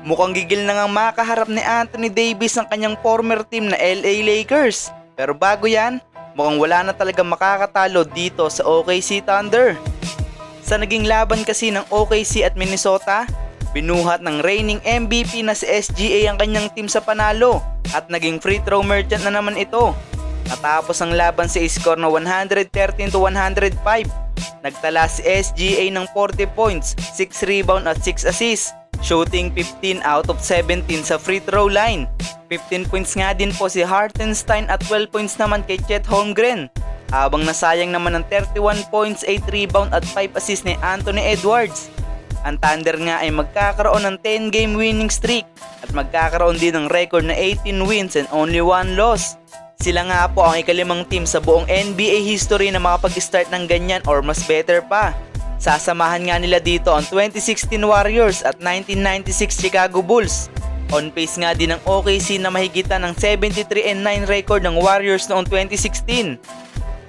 Mukhang gigil na ngang makaharap ni Anthony Davis ang kanyang former team na LA Lakers. Pero bago yan, mukhang wala na talaga makakatalo dito sa OKC Thunder. Sa naging laban kasi ng OKC at Minnesota, binuhat ng reigning MVP na si SGA ang kanyang team sa panalo at naging free throw merchant na naman ito. Natapos ang laban sa score na 113 to 105. Nagtala si SGA ng 40 points, 6 rebound at 6 assists, shooting 15 out of 17 sa free throw line. 15 points nga din po si Hartenstein at 12 points naman kay Chet Holmgren. Habang nasayang naman ng 31 points, 8 rebound at 5 assists ni Anthony Edwards. Ang Thunder nga ay magkakaroon ng 10 game winning streak at magkakaroon din ng record na 18 wins and only 1 loss. Sila nga po ang ikalimang team sa buong NBA history na makapag-start ng ganyan or mas better pa. Sasamahan nga nila dito ang 2016 Warriors at 1996 Chicago Bulls. On pace nga din ng OKC na mahigitan ng 73 and 9 record ng Warriors noong 2016.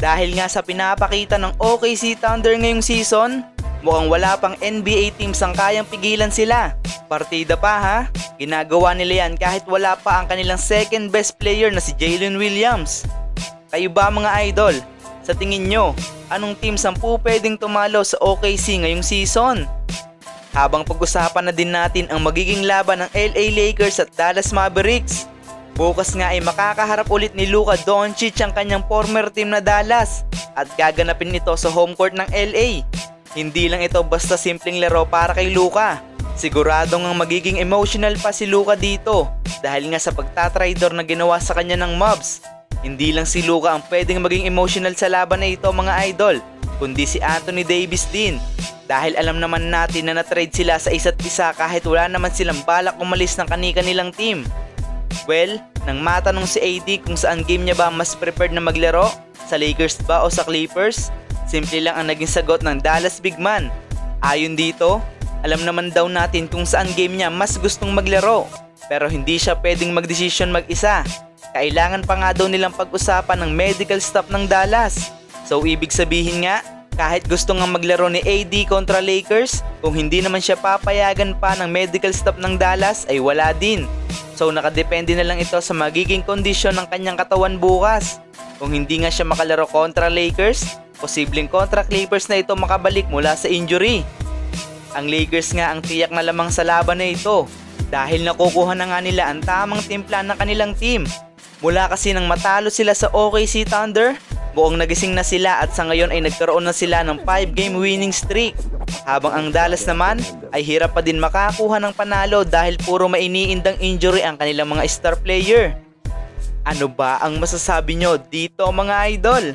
Dahil nga sa pinapakita ng OKC Thunder ngayong season, mukhang wala pang NBA teams ang kayang pigilan sila. Partida pa ha, ginagawa nila yan kahit wala pa ang kanilang second best player na si Jalen Williams. Kayo ba mga idol? Sa tingin nyo, anong teams ang pwedeng tumalo sa OKC ngayong season? Habang pag-usapan na din natin ang magiging laban ng LA Lakers at Dallas Mavericks. Bukas nga ay makakaharap ulit ni Luka Doncic ang kanyang former team na Dallas at gaganapin ito sa home court ng LA. Hindi lang ito basta simpleng laro para kay Luka. Siguradong ang magiging emotional pa si Luka dito dahil nga sa pagtatraidor na ginawa sa kanya ng mobs. Hindi lang si Luka ang pwedeng maging emotional sa laban na ito mga idol, kundi si Anthony Davis din. Dahil alam naman natin na na-trade sila sa isa't isa kahit wala naman silang balak umalis ng kani-kanilang team. Well, nang matanong si AD kung saan game niya ba mas prepared na maglaro, sa Lakers ba o sa Clippers, simple lang ang naging sagot ng Dallas Big Man. Ayon dito, alam naman daw natin kung saan game niya mas gustong maglaro, pero hindi siya pwedeng magdesisyon mag-isa. Kailangan pa nga daw nilang pag-usapan ng medical staff ng Dallas. So ibig sabihin nga, kahit gusto nga maglaro ni AD kontra Lakers, kung hindi naman siya papayagan pa ng medical staff ng Dallas ay wala din. So nakadepende na lang ito sa magiging kondisyon ng kanyang katawan bukas. Kung hindi nga siya makalaro kontra Lakers, posibleng kontra Clippers na ito makabalik mula sa injury. Ang Lakers nga ang tiyak na lamang sa laban na ito dahil nakukuha na nga nila ang tamang timpla ng kanilang team. Mula kasi nang matalo sila sa OKC Thunder, buong nagising na sila at sa ngayon ay nagkaroon na sila ng 5 game winning streak. Habang ang Dallas naman ay hirap pa din makakuha ng panalo dahil puro mainiindang injury ang kanilang mga star player. Ano ba ang masasabi nyo dito mga idol?